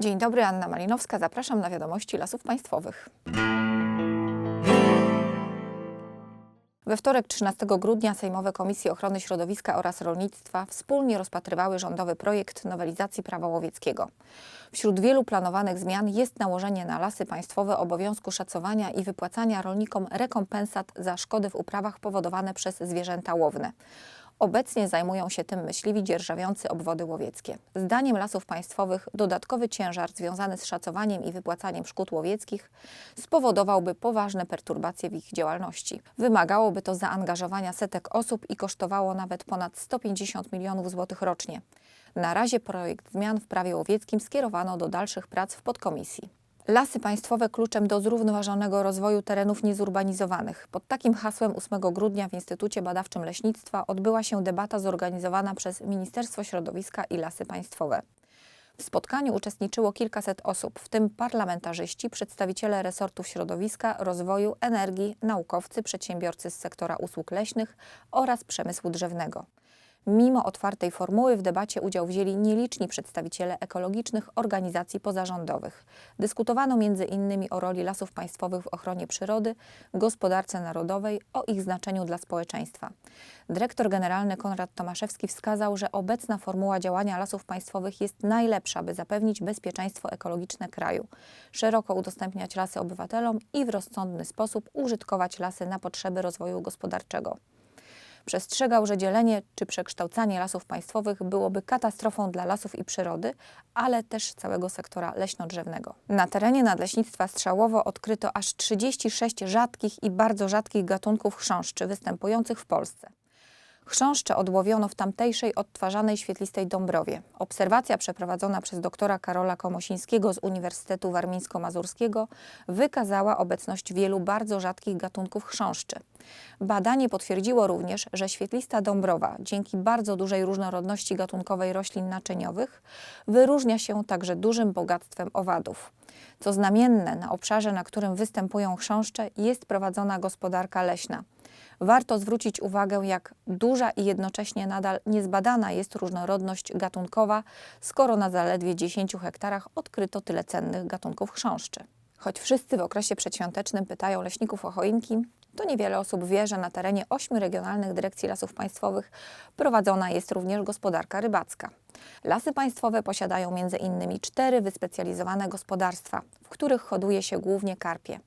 Dzień dobry, Anna Malinowska. Zapraszam na wiadomości Lasów Państwowych. We wtorek 13 grudnia Sejmowe Komisje Ochrony Środowiska oraz Rolnictwa wspólnie rozpatrywały rządowy projekt nowelizacji prawa łowieckiego. Wśród wielu planowanych zmian jest nałożenie na lasy państwowe obowiązku szacowania i wypłacania rolnikom rekompensat za szkody w uprawach powodowane przez zwierzęta łowne. Obecnie zajmują się tym myśliwi dzierżawiący obwody łowieckie. Zdaniem lasów państwowych dodatkowy ciężar związany z szacowaniem i wypłacaniem szkód łowieckich spowodowałby poważne perturbacje w ich działalności. Wymagałoby to zaangażowania setek osób i kosztowało nawet ponad 150 milionów złotych rocznie. Na razie projekt zmian w prawie łowieckim skierowano do dalszych prac w podkomisji. Lasy państwowe kluczem do zrównoważonego rozwoju terenów niezurbanizowanych. Pod takim hasłem 8 grudnia w Instytucie Badawczym Leśnictwa odbyła się debata zorganizowana przez Ministerstwo Środowiska i Lasy Państwowe. W spotkaniu uczestniczyło kilkaset osób, w tym parlamentarzyści, przedstawiciele resortów środowiska, rozwoju, energii, naukowcy, przedsiębiorcy z sektora usług leśnych oraz przemysłu drzewnego. Mimo otwartej formuły w debacie udział wzięli nieliczni przedstawiciele ekologicznych organizacji pozarządowych. Dyskutowano innymi o roli lasów państwowych w ochronie przyrody, gospodarce narodowej, o ich znaczeniu dla społeczeństwa. Dyrektor generalny Konrad Tomaszewski wskazał, że obecna formuła działania lasów państwowych jest najlepsza, by zapewnić bezpieczeństwo ekologiczne kraju, szeroko udostępniać lasy obywatelom i w rozsądny sposób użytkować lasy na potrzeby rozwoju gospodarczego. Przestrzegał, że dzielenie czy przekształcanie lasów państwowych byłoby katastrofą dla lasów i przyrody, ale też całego sektora leśno-drzewnego. Na terenie Nadleśnictwa Strzałowo odkryto aż 36 rzadkich i bardzo rzadkich gatunków chrząszczy występujących w Polsce. Chrząszcze odłowiono w tamtejszej odtwarzanej świetlistej Dąbrowie. Obserwacja przeprowadzona przez doktora Karola Komosińskiego z Uniwersytetu Warmińsko-Mazurskiego wykazała obecność wielu bardzo rzadkich gatunków chrząszczy. Badanie potwierdziło również, że świetlista Dąbrowa dzięki bardzo dużej różnorodności gatunkowej roślin naczyniowych wyróżnia się także dużym bogactwem owadów. Co znamienne, na obszarze, na którym występują chrząszcze, jest prowadzona gospodarka leśna. Warto zwrócić uwagę, jak duża i jednocześnie nadal niezbadana jest różnorodność gatunkowa, skoro na zaledwie 10 hektarach odkryto tyle cennych gatunków chrząszczy. Choć wszyscy w okresie przedświątecznym pytają leśników o choinki, to niewiele osób wie, że na terenie ośmiu regionalnych dyrekcji lasów państwowych prowadzona jest również gospodarka rybacka. Lasy państwowe posiadają innymi cztery wyspecjalizowane gospodarstwa, w których hoduje się głównie karpie.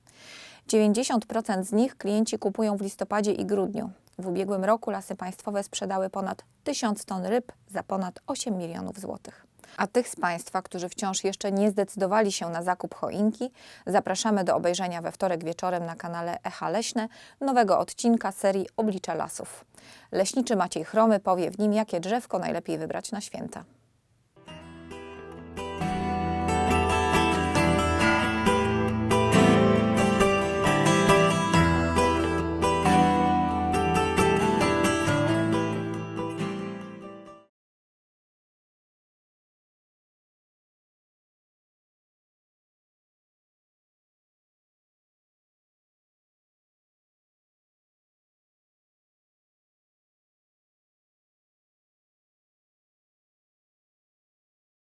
90% z nich klienci kupują w listopadzie i grudniu. W ubiegłym roku lasy państwowe sprzedały ponad 1000 ton ryb za ponad 8 milionów złotych. A tych z Państwa, którzy wciąż jeszcze nie zdecydowali się na zakup choinki, zapraszamy do obejrzenia we wtorek wieczorem na kanale Echa Leśne nowego odcinka serii Oblicze Lasów. Leśniczy Maciej Chromy powie w nim, jakie drzewko najlepiej wybrać na święta.